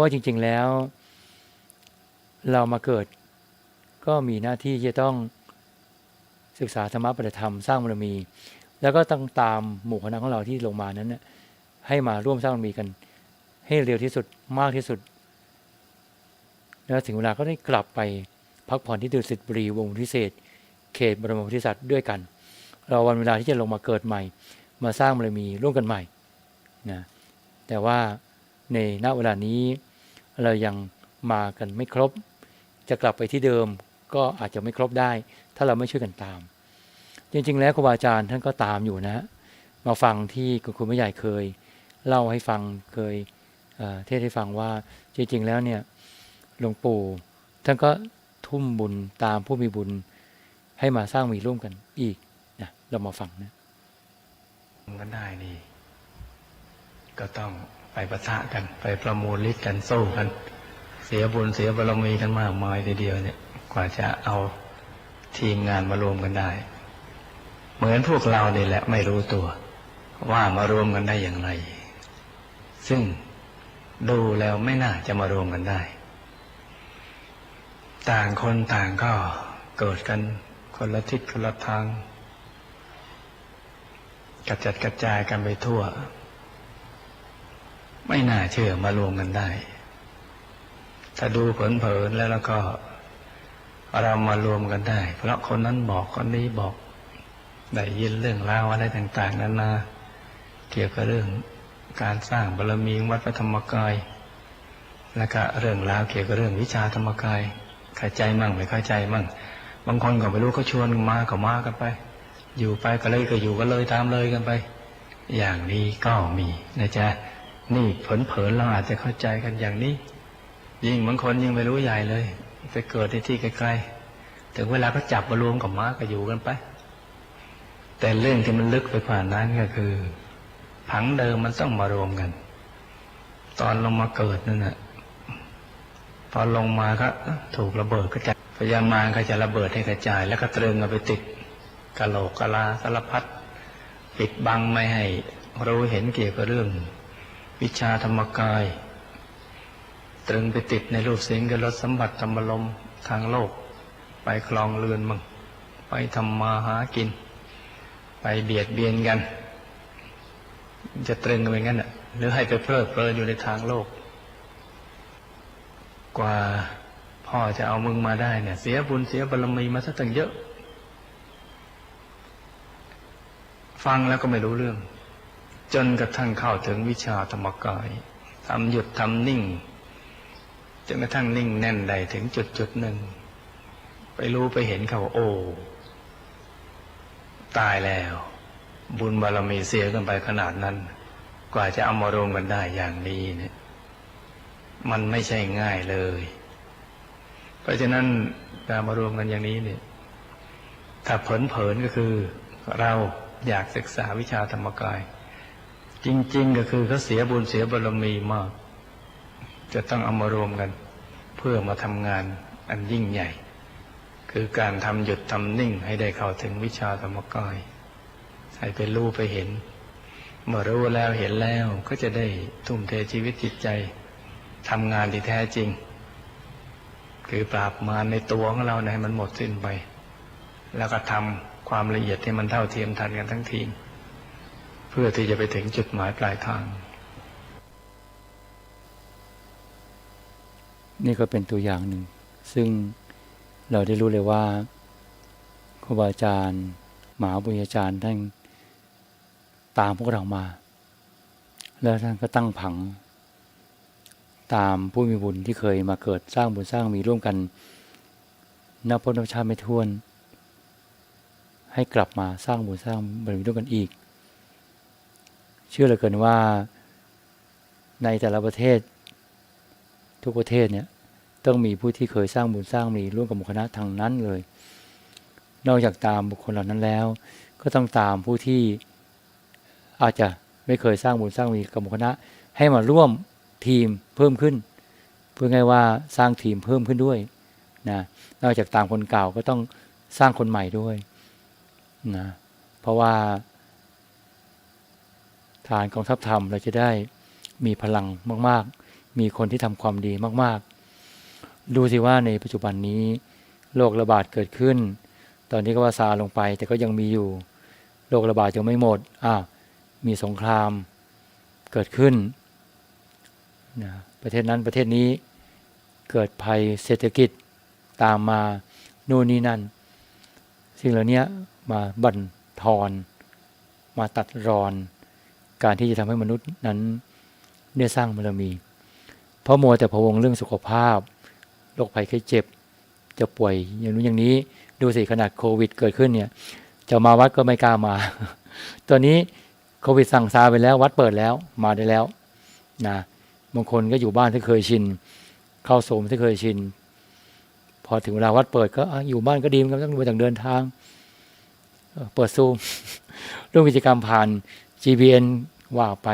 ะว่าจริง ๆแล้ว เรามาเกิดก็มีหน้าที่ที่จะต้องศึกษาธรรมะปฏิธรรมสร้างบารมี แล้วก็ต้องตามหมู่คณะของเราที่ลงมานั้นให้มาร่วมสร้างบารมีกัน ให้เร็วที่สุดมากที่สุด แล้วถึงเวลาก็ได้กลับไปพักผ่อนที่ดุสิตบุรีวงพิเศษ เขตบรมโพธิสัตว์ด้วยกัน เราวันเวลาที่จะลงมาเกิดใหม่ มาสร้างบารมีร่วมกันใหม่นะแต่ว่าในณเวลานี้ เรายังมากันไม่ครบ จะกลับไปที่เดิมก็อาจจะไม่ครบได้ ถ้าเราไม่ช่วยกันตาม จริง ๆ แล้วครูบาอาจารย์ท่านก็ตามอยู่นะ มาฟังที่คุณครูไม่ใหญ่เคย เล่าให้ฟังเคยเเทศให้ฟังว่าจริง ๆ แล้วเนี่ยหลวงปู่ท่านก็ทุ่มบุญตามผู้มีบุญให้มาสร้างมีร่วมกันอีกนะเรามาฟังนะกันได้นี่ ก็ต้อง ไปประทะกัน ไปประมูลฤทธิ์กันสู้กัน เสียบุญเสียบารมีกันมากมายทีเดียวเนี่ย กว่าจะเอาทีมงานมารวมกันได้ เหมือนพวกเราเนี่แหละไม่รู้ตัว ว่ามารวมกันได้อย่างไร ซึ่งดูแล้วไม่น่าจะมารวมกันได้ ต่างคนต่างก็เกิดกันคนละทิศคนละทางกระจัดกระจายกันไปทั่ว ไม่น่าเชื่อมารวมกันได้ ถ้าดูเผินๆแล้วแล้วก็เรามารวมกันได้ เพราะคนนั้นบอกคนนี้บอกได้ยินเรื่องราวอะไรต่างๆนานาเกี่ยวกับเรื่องการสร้างบารมีวัดพระธรรมกาย แล้วก็เรื่องราวเกี่ยวกับเรื่องวิชาธรรมกายเข้าใจมั่งไม่เข้าใจมั่ง บางคนก็ไม่รู้เขาชวนมาก็มากันไป อยู่ไปก็เลยก็อยู่ก็เลยตามเลยกันไป อย่างนี้ก็มีนะจ๊ะ นี่เผลอๆเราอาจจะเข้าใจกันอย่างนี้ ยิ่งบางคนยังไม่รู้ใหญ่เลย ไปเกิดในที่ไกลๆถึงเวลาก็จับมารวมกับม้าก็อยู่กันไป แต่เรื่องที่มันลึกไปกว่านั้นก็คือ ผังเดิมมันต้องมารวมกัน ตอนลงมาเกิดนั่นน่ะพอลงมาก็ถูกระเบิดก็จะพยายามมารก็จะระเบิดให้กระจาย แล้วก็ตรึงเอาไปติดกะโหลกกะลาสารพัดปิดบังไม่ให้รู้เห็นเกี่ยวกับเรื่อง วิชาธรรมกาย ตรึงไปติดในรูปเสียงกับรสสัมผัสธรรมลมทางโลก ไปคลองเรือนมั่งไปทำมาหากิน ไปเบียดเบียนกัน จะตรึงกันไปงั้นอะหรือให้ไปเพลิดเพลินอยู่ในทางโลก กว่าพ่อจะเอามึงมาได้เนี่ย เสียบุญเสียบารมีมาซะตั้งเยอะ ฟังแล้วก็ไม่รู้เรื่อง จนกระทั่งเข้าถึงวิชาธรรมกายทำหยุดทำนิ่งจนกระทั่งนิ่งแน่นใดถึงจุดจุดหนึ่ง ไปรู้ไปเห็นเขาโอ้ ตายแล้ว บุญบารมีเสียกันไปขนาดนั้น กว่าจะเอามารวมกันได้อย่างนี้เนี่ย มันไม่ใช่ง่ายเลย เพราะฉะนั้นการมารวมกันอย่างนี้เนี่ย ถ้าเผลนๆก็คือ เราอยากศึกษาวิชาธรรมกาย จริง ๆ ก็คือเขาเสียบุญเสียบารมีมาก จะต้องเอามารวมกัน เพื่อมาทำงานอันยิ่งใหญ่ คือการทำหยุดทำนิ่งให้ได้เข้าถึงวิชาธรรมกายให้ไปรู้ไปเห็น เมื่อรู้แล้วเห็นแล้วก็จะได้ทุ่มเทชีวิตจิตใจทำงานที่แท้จริง คือปราบมารในตัวของเราเนี่ยให้มันหมดสิ้นไป แล้วก็ทำความละเอียดให้มันเท่าเทียมทันกันทั้งทีม เพื่อที่จะไปถึงจุดหมายปลายทาง นี่ก็เป็นตัวอย่างหนึ่ง ซึ่งเราได้รู้เลยว่าครูบาอาจารย์มหาบุญญาจารย์ท่านตามพวกเรามา แล้วท่านก็ตั้งผัง ตามผู้มีบุญที่เคยมาเกิดสร้างบุญสร้างมีร่วมกันนับพบนับชาติไม่ท้วน ให้กลับมาสร้างบุญสร้างบารมีร่วมกันอีก เชื่อเหลือเกินว่าในแต่ละประเทศ ทุกประเทศเนี่ยต้องมีผู้ที่เคยสร้างบุญสร้างมีร่วมกับหมู่คณะทางนั้นเลย นอกจากตามบุคคลเหล่านั้นแล้ว ก็ต้องตามผู้ที่อาจจะไม่เคยสร้างบุญสร้างมีกับหมู่คณะ ให้มาร่วมทีมเพิ่มขึ้น เพื่อไงว่าสร้างทีมเพิ่มขึ้นด้วยนะนอกจากตามคนเก่าก็ต้องสร้างคนใหม่ด้วยนะเพราะว่า ฐานกองทัพธรรมเราจะได้มีพลังมากๆ มีคนที่ทำความดีมากๆ ดูสิว่าในปัจจุบันนี้โรคระบาดเกิดขึ้น ตอนนี้ก็ว่าซาลงไปแต่ก็ยังมีอยู่โรคระบาดยังไม่หมดอ้ามีสงครามเกิดขึ้นนะประเทศนั้นประเทศนี้เกิดภัยเศรษฐกิจตามมานู่นนี่นั่น สิ่งเหล่านี้มาบั่นทอน มาตัดรอน การที่จะทำให้มนุษย์นั้นได้สร้างบารมี เพราะมัวแต่พะวงเรื่องสุขภาพโรคภัยไข้เจ็บ จะป่วยอย่างนู้นอย่างนี้ดูสิขนาดโควิดเกิดขึ้นเนี่ยจะมาวัดก็ไม่กล้ามา ตอนนี้โควิดสั่งซาไปแล้ววัดเปิดแล้วมาได้แล้วนะบางคนก็อยู่บ้านที่เคยชิน เข้าโสมที่เคยชิน พอถึงเวลาวัดเปิดก็อยู่บ้านก็ดีมือนกันต้องไปต่างเดินทางเอ่อเปิดซูมร่วมกิจกรรมผ่าน GBN ว่าไป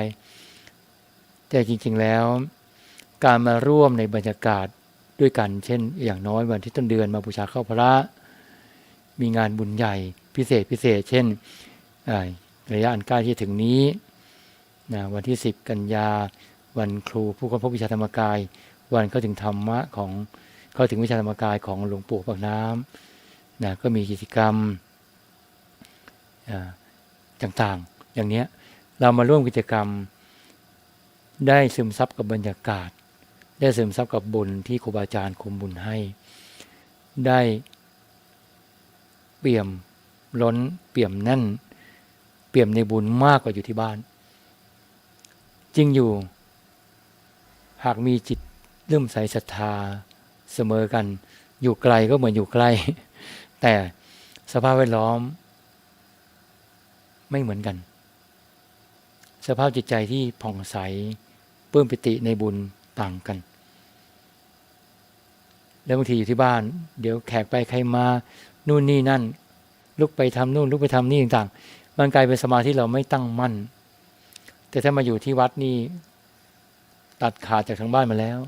แต่จริง ๆแล้ว การมาร่วมในบรรยากาศด้วยกัน เช่น อย่างน้อยวันที่ต้นเดือนมาบูชาเข้าพระ มีงานบุญใหญ่พิเศษพิเศษ เช่นระยะอันใกล้ที่ถึงนี้นะวันที่ 10 กันยา วันครูผู้ค้นพบวิชาธรรมกาย วันเข้าถึงธรรมะของเข้าถึงวิชาธรรมกายของหลวงปู่ปากน้ำนะก็มีกิจกรรมต่างๆ อย่างเนี้ยเรามาร่วมกิจกรรม ได้ซึมซับกับบรรยากาศ ได้ซึมซับกับบุญที่ครูบาอาจารย์คมบุญให้ ได้เปี่ยมล้นเปี่ยมแน่น เปี่ยมในบุญมากกว่าอยู่ที่บ้าน จริงอยู่ หากมีจิตเริ่มใสศรัทธาเสมอกัน อยู่ไกลก็เหมือนอยู่ใกล้ แต่สภาพแวดล้อม ไม่เหมือนกัน สภาพจิตใจที่ผ่องใสปลื้มปิติในบุญต่างกัน แล้วบางทีอยู่ที่บ้าน เดี๋ยวแขกไปใครมานู่นนี่นั่น ลุกไปทำนู่นลุกไปทำนี่ต่างๆมันกลายเป็นสมาธิเราไม่ตั้งมั่น แต่ถ้ามาอยู่ที่วัดนี่ตัดขาดจากทางบ้านมาแล้ว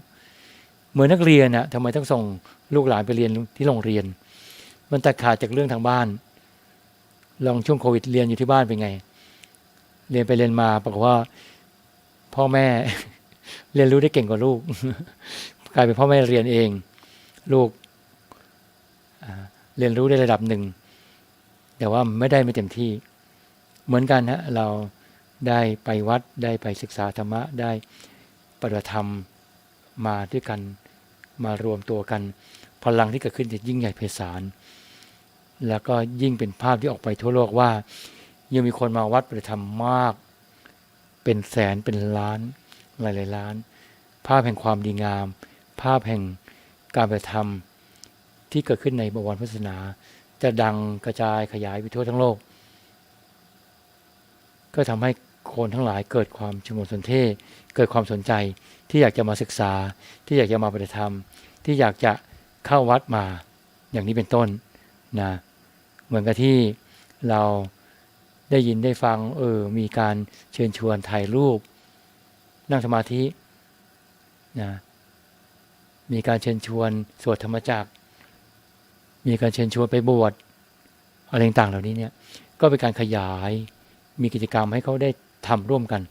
เหมือนนักเรียนน่ะทำไมต้องส่งลูกหลานไปเรียนที่โรงเรียน มันตัดขาดจากเรื่องทางบ้าน ลองช่วงโควิดเรียนอยู่ที่บ้านเป็นไง เรียนไปเรียนมาปรากฏว่า พ่อแม่เรียนรู้ได้เก่งกว่าลูก กลายเป็นพ่อแม่เรียนเอง ลูกเรียนรู้ได้ระดับหนึ่ง แต่ว่าไม่ได้ไม่เต็มที่ เหมือนกันฮะเราได้ไปวัดได้ไปศึกษาธรรมะได้ปฏิบัติธรรมมาด้วยกันมารวมตัวกัน พลังที่เกิดขึ้นจะยิ่งใหญ่ไพศาลแล้วก็ยิ่งเป็นภาพที่ออกไปทั่วโลกว่า ยังมีคนมาวัดปฏิธรรมมาก เป็นแสนเป็นล้านหลายหลายๆล้าน ภาพแห่งความดีงาม ภาพแห่งการปฏิธรรมที่เกิดขึ้นในบวรพุทธศาสนา จะดังกระจายขยายไปทั่วทั้งโลก ก็ทำให้คนทั้งหลายเกิดความชงนสนเทศเกิดความสนใจที่อยากจะมาศึกษา ที่อยากจะมาปฏิธรรม ที่อยากจะเข้าวัดมาอย่างนี้เป็นต้นนะเหมือนกับที่เรา ได้ยินได้ฟังเออมีการเชิญชวนถ่ายรูป นั่งสมาธินะมีการเชิญชวนสวดธรรมจักร มีการเชิญชวนไปบวชอะไรต่างๆเหล่านี้เนี่ยก็เป็นการขยายมีกิจกรรมให้เขาได้ทำร่วมกัน